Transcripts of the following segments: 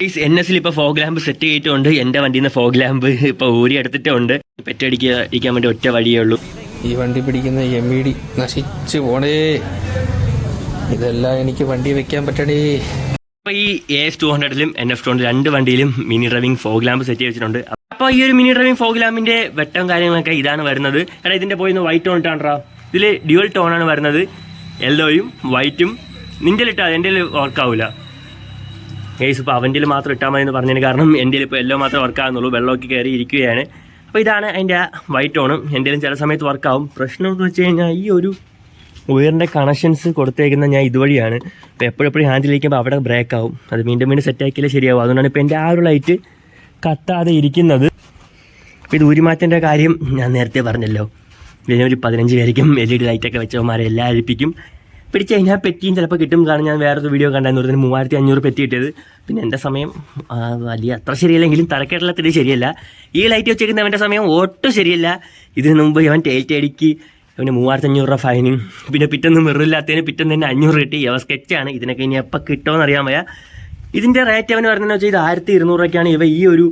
Please N എസിൽ ഇപ്പോൾ fog lamp set ചെയ്തിട്ടുണ്ട്. എന്റെ വണ്ടിയിൽ നിന്ന് ഫോഗ് ലാമ്പ് ഇപ്പോൾ ഊരി എടുത്തിട്ടുണ്ട്. പെറ്റടിക്കുക ഇരിക്കാൻ വേണ്ടി ഒറ്റ വഴിയേ ഉള്ളൂ. ഈ വണ്ടി പിടിക്കുന്ന എം ഇ ഡി നശിച്ചു പോണേ. ഇതെല്ലാം എനിക്ക് വണ്ടി വെക്കാൻ പറ്റണേ. അപ്പോൾ ഈ എ എസ് ടു ഹൺഡ്രഡിലും എൻ എഫ് ടു രണ്ട് വണ്ടിയിലും mini driving fog lamp set ചെയ്തിട്ടുണ്ട് അപ്പോൾ ഈ ഒരു മിനി ഡ്രൈവിംഗ് ഫോഗ് ലാമ്പിന്റെ വെട്ടം കാര്യങ്ങളൊക്കെ ഇതാണ് വരുന്നത്. കാരണം ഇതിന്റെ പോയി വൈറ്റ് ടോൺ ഇട്ടാണ്ടാ ഇതിൽ ഡ്യുവൽ ആണ് വരുന്നത്. യെല്ലോയും വൈറ്റും നിന്റെ ഇട്ടാൽ എന്റെ വർക്ക് ആവില്ല ഗൈസ് ഇപ്പോൾ അവന്റെ മാത്രം ഇട്ടാൽ മതി എന്ന് പറഞ്ഞതിന് കാരണം എന്റെ ഇപ്പോൾ എല്ലോ മാത്രം വർക്ക് ആകുന്നുള്ളൂ വെള്ളമൊക്കെ കയറി ഇരിക്കുകയാണ്. അപ്പോൾ ഇതാണ് അതിന്റെ വൈറ്റ് ഓണും എന്റെ ചില സമയത്ത് വർക്കാവും പ്രശ്നം എന്ന് വെച്ച് കഴിഞ്ഞാൽ ഈ ഒരു ഉയറിന്റെ കണക്ഷൻസ് കൊടുത്തേക്കുന്ന ഞാൻ ഇതുവഴിയാണ്. അപ്പോൾ എപ്പോഴെപ്പോഴും ഹാൻഡിലിരിക്കുമ്പോൾ അവിടെ ബ്രേക്ക് ആവും. അത് വീണ്ടും വീണ്ടും സെറ്റ് ആക്കിയാലേ ശരിയാവും. അതുകൊണ്ടാണ് ഇപ്പോൾ എന്റെ ആ ഒരു ലൈറ്റ് കത്താതെ ഇരിക്കുന്നത്. അപ്പോൾ ഇത് ഊരിമാറ്റന്റെ കാര്യം ഞാൻ നേരത്തെ പറഞ്ഞല്ലോ. ഇതിനൊരു പതിനഞ്ച് പേരിക്കും എൽ ഇ ഡി ലൈറ്റൊക്കെ വെച്ചവന്മാരെ എല്ലാം അഴിപ്പിക്കും പിടിച്ച് കഴിഞ്ഞാൽ പെറ്റിയും ചിലപ്പോൾ കിട്ടും. കാരണം ഞാൻ വേറൊരു വീഡിയോ കണ്ടായിരുന്നു. ഒരു മൂവായിരത്തി അഞ്ഞൂറ് പെറ്റി കിട്ടിയത്. പിന്നെ എന്റെ സമയം വലിയ അത്ര ശരിയല്ലെങ്കിലും തലക്കേട്ടലത്തിൽ ശരിയല്ല. ഈ ലൈറ്റ് വെച്ചേക്കുന്ന അവന്റെ സമയം ഒട്ടും ശരിയല്ല. ഇതിന് മുമ്പ് ഇവൻ ടേറ്റ് അടിക്ക് ഇവന് മൂവായിരത്തി അഞ്ഞൂറ് രൂപ ഫൈനും പിന്നെ പിറ്റൊന്നും മെറില്ലാത്തതിന് പിറ്റൊന്ന് തന്നെ അഞ്ഞൂറ് കിട്ടി. ഇവ സ്കെച്ചാണ് ഇതിനൊക്കെ ഇനി എപ്പോൾ കിട്ടുമെന്ന് അറിയാൻ വയ്യ. ഇതിന്റെ റേറ്റ് അവന് പറഞ്ഞതെന്ന് വെച്ചാൽ ഇത് ആയിരത്തി ഇരുന്നൂറ് രൂപയ്ക്കാണ് ഇവ ഈ ഒരു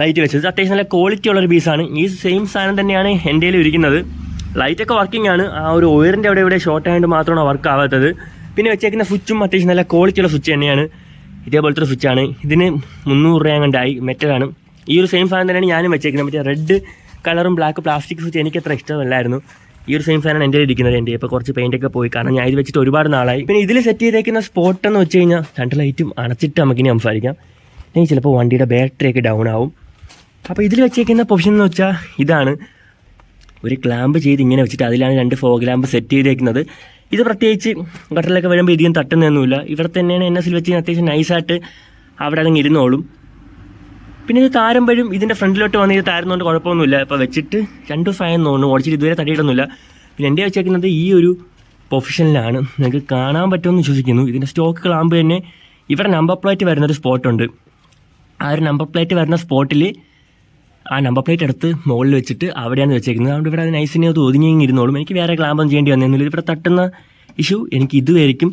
ലൈറ്റ് വെച്ചത്. അത്യാവശ്യം നല്ല ക്വാളിറ്റി ഉള്ളൊരു പീസാണ് ഈ സെയിം സാധനം തന്നെയാണ് എന്റെ ഇരിക്കുന്നത്. ലൈറ്റൊക്കെ വർക്കിംഗ് ആണ്. ആ ഒരു ഒയറിന്റെ അവിടെ ഇവിടെ ഷോർട്ട് ആയതുകൊണ്ട് മാത്രമാണ് വർക്ക് ആവാത്തത്. പിന്നെ വെച്ചേക്കുന്ന സ്വിച്ചും അത്യാവശ്യം നല്ല ക്വാളിറ്റി ഉള്ള സ്വിച്ച് തന്നെയാണ്. ഇതേപോലത്തെ ഒരു സ്വിച്ചാണ് ഇതിന് മുന്നൂറ് രൂപ കണ്ടായി മെറ്റലാണ് ഈ ഒരു സെയിം ഫാൻ തന്നെയാണ് ഞാനും വെച്ചേക്കുന്നത്. മറ്റേ റെഡ് കളറും ബ്ലാക്ക് പ്ലാസ്റ്റിക് സ്വിച്ച് എനിക്ക് അത്ര ഇഷ്ടമല്ലായിരുന്നു. ഈ ഒരു സെയിം ഫാനാണ് എന്റെ ഇരിക്കുന്നത്. എന്റെ ഇപ്പോൾ കുറച്ച് പെയിന്റ് ഒക്കെ പോയി. കാരണം ഞാൻ ഇത് വെച്ചിട്ട് ഒരുപാട് നാളായി. പിന്നെ ഇതിൽ സെറ്റ് ചെയ്തേക്കുന്ന സ്പോട്ട് എന്ന് വെച്ച് കഴിഞ്ഞാൽ രണ്ട് ലൈറ്റും അണച്ചിട്ട് നമുക്കിനി സംസാരിക്കാം. ഇനി ചിലപ്പോൾ വണ്ടിയുടെ ബാറ്ററി ഒക്കെ ഡൗൺ ആവും. അപ്പോൾ ഇതിൽ വെച്ചേക്കുന്ന പൊസിഷൻ എന്ന് വെച്ചാൽ ഇതാണ്. ഒരു ക്ലാമ്പ് ചെയ്ത് ഇങ്ങനെ വെച്ചിട്ട് അതിലാണ് രണ്ട് ഫോഗ് ലാമ്പ് സെറ്റ് ചെയ്തേക്കുന്നത്. ഇത് പ്രത്യേകിച്ച് ഗട്ടറിലൊക്കെ വരുമ്പോൾ ഇധികം തട്ടുന്നൊന്നുമില്ല ഇവിടെ തന്നെയാണ് എൻ എസിൽ വെച്ച് അത്യാവശ്യം നൈസായിട്ട് അവിടെ അതങ്ങ് ഇരുന്നോളും. പിന്നെ ഇത് താരമ്പഴും ഇതിന്റെ ഫ്രണ്ടിലോട്ട് വന്ന് ഇത് താരുന്നതുകൊണ്ട് കുഴപ്പമൊന്നുമില്ല. ഇപ്പോൾ വെച്ചിട്ട് രണ്ട് ഫാൻ തോന്നുന്നു. ഓടിച്ചിട്ട് ഇതുവരെ തട്ടിയിട്ടൊന്നുമില്ല. പിന്നെ എന്റെ വെച്ചേക്കുന്നത് ഈ ഒരു പൊസിഷനിലാണ്. നിങ്ങൾക്ക് കാണാൻ പറ്റുമെന്ന് വിശ്വസിക്കുന്നു. ഇതിന്റെ സ്റ്റോക്ക് ക്ലാമ്പ് തന്നെ ഇവിടെ നമ്പർ പ്ലേറ്റ് വരുന്നൊരു സ്പോട്ടുണ്ട് ആ ഒരു നമ്പർ പ്ലേറ്റ് വരുന്ന സ്പോട്ടിൽ ആ നമ്പർ പ്ലേറ്റ് എടുത്ത് മുകളിൽ വെച്ചിട്ട് അവിടെയാണ് വെച്ചേക്കുന്നത്. അതുകൊണ്ട് ഇവിടെ അത് നൈസിനെ അത് ഒതുങ്ങി ഇരുന്നോളും. എനിക്ക് വേറെ ക്ലാമ്പൊന്നും ചെയ്യേണ്ടി വന്നിരുന്നില്ല. ഇവിടെ തട്ടുന്ന ഇഷ്യൂ എനിക്ക് ഇതുവരെയും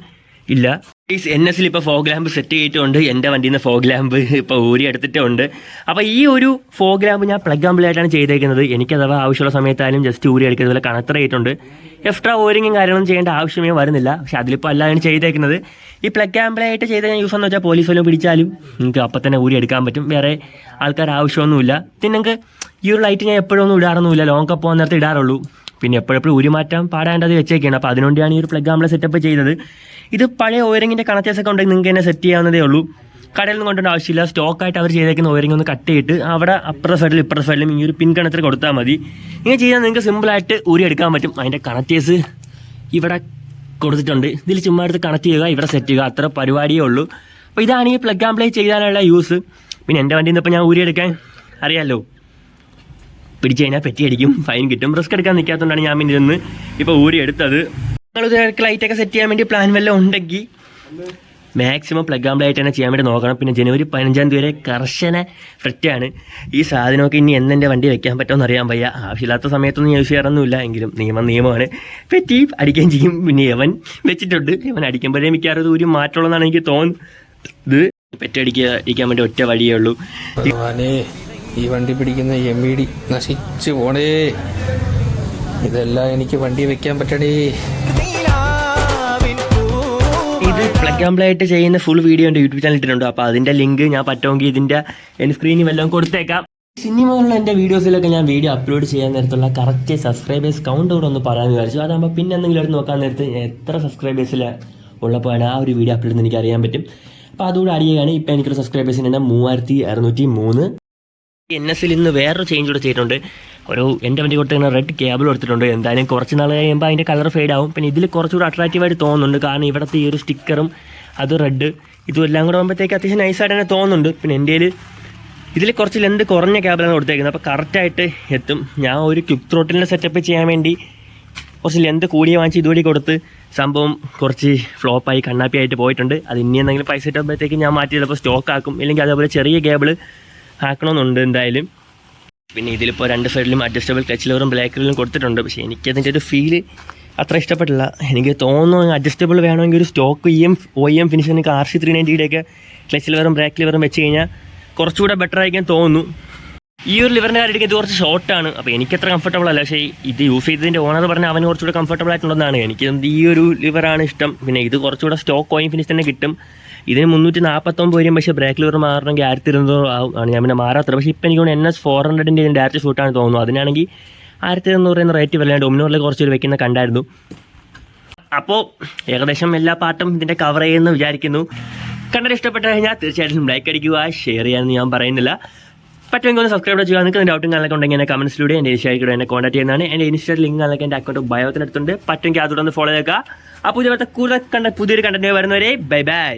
ഇല്ല. പ്ലീസ് എൻ എസിൽ ഇപ്പോൾ ഫോഗ് ലാമ്പ് സെറ്റ് ചെയ്തിട്ടുണ്ട്. എന്റെ വണ്ടിയിൽ നിന്ന് ഫോഗ് ലാമ്പ് ഇപ്പോൾ ഊരി എടുത്തിട്ടുണ്ട്. അപ്പോൾ ഈ ഒരു ഫോഗ് ലാമ്പ് ഞാൻ പ്ലഗ് ആമ്പിളായിട്ടാണ് ചെയ്തേക്കുന്നത്. എനിക്ക് അഥവാ ആവശ്യമുള്ള സമയത്തായാലും ജസ്റ്റ് ഊരി എടുക്കുന്നത് പോലെ കണക്ടർ ചെയ്തിട്ടുണ്ട്. എക്സ്ട്രാ ഓരിങ്ങും കാര്യങ്ങളും ചെയ്യേണ്ട ആവശ്യമേ വരുന്നില്ല. പക്ഷേ അതിലിപ്പോൾ അല്ലാതാണ് ചെയ്തേക്കുന്നത്. ഈ പ്ലഗ് ആമ്പിളായിട്ട് ചെയ്ത യൂസ് എന്ന് വെച്ചാൽ പോലീസ് വല്ലതും പിടിച്ചാലും നിങ്ങൾക്ക് അപ്പം തന്നെ ഊരി എടുക്കാൻ പറ്റും. വേറെ ആൾക്കാർ ആവശ്യമൊന്നുമില്ല. പിന്നെ നിങ്ങൾക്ക് ഈ ഒരു ലൈറ്റ് ഞാൻ എപ്പോഴൊന്നും ഇടാറൊന്നുമില്ല. ലോങ് കപ്പ് പോകുന്ന നേരത്തെ ഇടാറുള്ളൂ. പിന്നെ എപ്പോഴെപ്പോഴും ഉരി മാറ്റാൻ അത് വെച്ചേക്കാണ്. അപ്പോൾ അതിനുവേണ്ടിയാണ് ഈ ഒരു പ്ലഗ് നമ്മൾ സെറ്റപ്പ് ചെയ്തത്. ഇത് പഴയ ഓയറിങ്ങിന്റെ കണക്റ്റേഴ്സ് ഒക്കെ ഉണ്ടെങ്കിൽ നിങ്ങൾക്ക് തന്നെ സെറ്റ് ചെയ്യാവുന്നതേ ഉള്ളൂ. കടയിൽ നിന്ന് കൊണ്ടുവരേണ്ട ആവശ്യമില്ല. സ്റ്റോക്കായിട്ട് അവർ ചെയ്തേക്കുന്ന ഓയറിംഗ് ഒന്ന് കട്ട് ചെയ്തിട്ട് അവിടെ അപ്പുറ സൈഡിലും ഇപ്പുറ സൈഡിലും ഈ ഒരു പിൻ കണക്ടർ കൊടുത്താൽ മതി. ഇങ്ങനെ ചെയ്താൽ നിങ്ങൾക്ക് സിമ്പിളായിട്ട് ഊരി എടുക്കാൻ പറ്റും. അതിന്റെ കണക്റ്റേഴ്സ് ഇവിടെ കൊടുത്തിട്ടുണ്ട്. ഇതിൽ ചുമ്മാ എടുത്ത് കണക്ട് ചെയ്യുക ഇവിടെ സെറ്റ് ചെയ്യുക. അത്ര പരിപാടിയേ ഉള്ളൂ. അപ്പോൾ ഇതാണ് ഈ പ്ലഗ് ആംപ്ലൈ ചെയ്യാനുള്ള യൂസ് പിന്നെ എന്റെ വണ്ടിയിൽ നിന്ന് ഇപ്പോൾ ഞാൻ ഊരി എടുക്കാൻ അറിയാമല്ലോ പിടിച്ചു കഴിഞ്ഞാൽ പെറ്റിയടിക്കും. ഫൈൻ കിട്ടും. റിസ്ക് എടുക്കാൻ നിൽക്കാത്തതുകൊണ്ടാണ് ഞാൻ പിന്നെ ഇരുന്ന് ഇപ്പോൾ ഊരി എടുത്തത്. നിങ്ങൾ ലൈറ്റൊക്കെ സെറ്റ് ചെയ്യാൻ വേണ്ടി പ്ലാൻ വല്ലതും ഉണ്ടെങ്കിൽ മാക്സിമം പ്ലഗ് ആംബിൾ ആയിട്ട് തന്നെ ചെയ്യാൻ വേണ്ടി നോക്കണം. പിന്നെ ജനുവരി പതിനഞ്ചാം തീയതി വരെ കർശന ഫ്രിറ്റാണ് ഈ സാധനമൊക്കെ ഇനി എന്നെ വണ്ടി വെക്കാൻ പറ്റുമെന്ന് അറിയാൻ വയ്യ. ആവശ്യമില്ലാത്ത സമയത്തൊന്നും യൂസ് ചെയ്യാറൊന്നുമില്ല. എങ്കിലും നിയമം നിയമമാണ്. പെറ്റി അടിക്കുകയും ചെയ്യും. പിന്നെ ഇവൻ വെച്ചിട്ടുണ്ട്. ഇവൻ അടിക്കുമ്പോഴേ മിക്കവാറും ഇത് ഒരു മാറ്റമുള്ളതെന്നാണ് എനിക്ക് തോന്നുന്നത്. പെറ്റടിക്കുക അടിക്കാൻ വേണ്ടി ഒറ്റ വഴിയേ ഉള്ളൂ. ഈ വണ്ടി പിടിക്കുന്ന എം ഇ ഡി നശിച്ചു പോണേ. ഇതെല്ലാം എനിക്ക് വണ്ടി വെക്കാൻ പറ്റണേ. ഇത് പ്ലഗ് പ്ലേ ആയിട്ട് ചെയ്യുന്ന ഫുൾ വീഡിയോ എന്റെ യൂട്യൂബ് ചാനൽ ഇട്ടിട്ടുണ്ട്. അപ്പോൾ അതിന്റെ ലിങ്ക് ഞാൻ പറ്റുമെങ്കിൽ ഇതിന്റെ എന്റെ സ്ക്രീനിൽ വല്ലതും കൊടുത്തേക്കാം. സിനിമകളുള്ള എന്റെ വീഡിയോസിലൊക്കെ ഞാൻ വീഡിയോ അപ്ലോഡ് ചെയ്യാൻ നേരത്തുള്ള കറക്റ്റ് സബ്സ്ക്രൈബേഴ്സ് കൗണ്ട് കൂടെ ഒന്ന് പറയാൻ വിചാരിച്ചു. അതാകുമ്പോൾ പിന്നെ എന്തെങ്കിലും എടുത്ത് നോക്കാൻ നേരത്ത് എത്ര സബ്സ്ക്രൈബേഴ്സിൽ ഉള്ളപ്പോഴാണ് ആ ഒരു വീഡിയോ അപ്ലോഡ് എനിക്ക് അറിയാൻ പറ്റും. അപ്പോൾ അതുകൂടെ അറിയുകയാണ് ഇപ്പോൾ എനിക്കൊരു സബ്സ്ക്രൈബേഴ്സിന് മൂവായിരത്തി അറുന്നൂറ്റി മൂന്ന്. എൻ എസിൽ ഇന്ന് വേറൊരു ചേഞ്ച് കൂടെ ചെയ്തിട്ടുണ്ട്. ഒരു എന്റെ വണ്ടി കൊടുത്തിങ്ങനെ റെഡ് കേബിൾ കൊടുത്തിട്ടുണ്ട് എന്തായാലും കുറച്ച് നാൾ കഴിയുമ്പോൾ അതിന്റെ കളർ ഫെയ്ഡ് ആവും. പിന്നെ ഇതിൽ കുറച്ചുകൂടി അട്രാക്റ്റീവായിട്ട് തോന്നുന്നുണ്ട്. കാരണം ഇവിടുത്തെ ഈ ഒരു സ്റ്റിക്കറും അത് റെഡ് ഇതും എല്ലാം കൂടെ ആകുമ്പോഴത്തേക്ക് അത്യാവശ്യം നൈസായിട്ട് തന്നെ തോന്നുന്നുണ്ട്. പിന്നെ എന്റെ ഇതിൽ കുറച്ച് ലെന്ത് കുറഞ്ഞ കേബിളാണ് കൊടുത്തേക്കുന്നത്. അപ്പോൾ കറക്റ്റായിട്ട് എത്തും. ഞാൻ ഒരു ക്യുക്ക് ത്രോട്ടിലിന്റെ സെറ്റപ്പ് ചെയ്യാൻ വേണ്ടി കുറച്ച് ലെന്ത് കൂടിയ വാങ്ങിച്ച് ഇതുവഴി കൊടുത്ത് സംഭവം കുറച്ച് ഫ്ലോപ്പായി കണ്ണാപ്പി ആയിട്ട് പോയിട്ടുണ്ട്. അത് ഇനി എന്തെങ്കിലും പൈസ ഇട്ടുമ്പോഴത്തേക്ക് ഞാൻ മാറ്റി ചിലപ്പോൾ സ്റ്റോക്ക് ആക്കും. ഇല്ലെങ്കിൽ അതേപോലെ ചെറിയ കേബിൾ ആക്കണമെന്നുണ്ട് എന്തായാലും. പിന്നെ ഇതിലിപ്പോൾ രണ്ട് സൈഡിലും അഡ്ജസ്റ്റബിൾ ടച്ച് ലെവറും ബ്ലാക്ക് ലെവറും കൊടുത്തിട്ടുണ്ട്. പക്ഷേ എനിക്ക് എനിക്കതിന്റെ ഒരു ഫീൽ അത്ര ഇഷ്ടപ്പെട്ടില്ല. എനിക്ക് തോന്നുന്നു അഡ്ജസ്റ്റബിൾ വേണമെങ്കിൽ ഒരു stock E M O M ഫിനിഷിന് R C three നയന്റിയുടെയൊക്കെ ക്ലച്ച് ലിവറും ബ്രേക്ക് ലിവറും വെച്ച് കഴിഞ്ഞാൽ കുറച്ചുകൂടെ ബെറ്റർ ആയിരിക്കാൻ തോന്നുന്നു. ഈ ഒരു ലിവറിന്റെ കാര്യം ഇത് കുറച്ച് ഷോർട്ടാണ് അപ്പോൾ എനിക്കത്ര കംഫർട്ടബിൾ അല്ല. പക്ഷേ ഇത് യൂസ് ചെയ്തതിന്റെ ഓണർ പറഞ്ഞാൽ അവന് കുറച്ചുകൂടെ കംഫർട്ടബിൾ ആയിട്ടുള്ളതാണ് എനിക്ക് ഈ ഒരു ലിവറാണ് ഇഷ്ടം. പിന്നെ ഇത് കുറച്ചുകൂടെ സ്റ്റോക്ക് കോയിൻ ഫിനിഷ് തന്നെ കിട്ടും. ഇതിന് മുന്നൂറ്റി നാൽപ്പത്തൊമ്പത് വരും പക്ഷേ ബ്രേക്ക് ലിവർ മാറണമെങ്കിൽ ആയിരത്തി ഇരുന്നൂറ് ആവും. ആണ് ഞാൻ പിന്നെ മാറാത്തത്. പക്ഷേ ഇപ്പം എനിക്ക് എൻ എസ് ഫോർ ഹൺഡ്രഡിന്റെ ഡയറക്റ്റ് ഷൂട്ടാണ് തോന്നുന്നു. അതിനാണെങ്കിൽ ആയിരത്തി ഇരുന്നൂറ് എന്ന റേറ്റ് വല്ലാണ്ട് ഡൊമിനോറിൽ കുറച്ച് വെക്കുന്ന കണ്ടായിരുന്നു. അപ്പോൾ ഏകദേശം എല്ലാ പാട്ടും ഇതിന്റെ കവർ ചെയ്യുമെന്ന് വിചാരിക്കുന്നു. കണ്ടിട്ട് ഇഷ്ടപ്പെട്ട് കഴിഞ്ഞാൽ തീർച്ചയായിട്ടും ലൈക്ക് അടിക്കുക ഷെയർ ചെയ്യാമെന്ന് ഞാൻ പറയുന്നില്ല. പറ്റുമെങ്കിൽ ഒന്ന് സബ്സ്ക്രൈബ് ചെയ്യുക. നിങ്ങൾക്ക് ഡൗട്ടും കാര്യങ്ങളൊക്കെ ഉണ്ടെങ്കിൽ എന്നെ കമൻസിലൂടെ എന്റെ ഇൻസ്റ്റാഗ്രാം എന്നെ കോൺടാക്ട് ചെയ്യുന്നതാണ്. എന്റെ ഇൻസ്റ്റാ ലിങ്ക് അല്ലെങ്കിൽ എന്റെ അക്കൗണ്ട് ബയോത്തിനടുത്തുണ്ട് പറ്റുമെങ്കിൽ അതോടൊന്ന് ഫോളോ ചെയ്യുക. അപ്പോൾ ഇതുപോലത്തെ കൂടുതൽ കണ്ട പുതിയൊരു കണ്ടന്റ് വരുന്നവരെ ബൈ ബൈ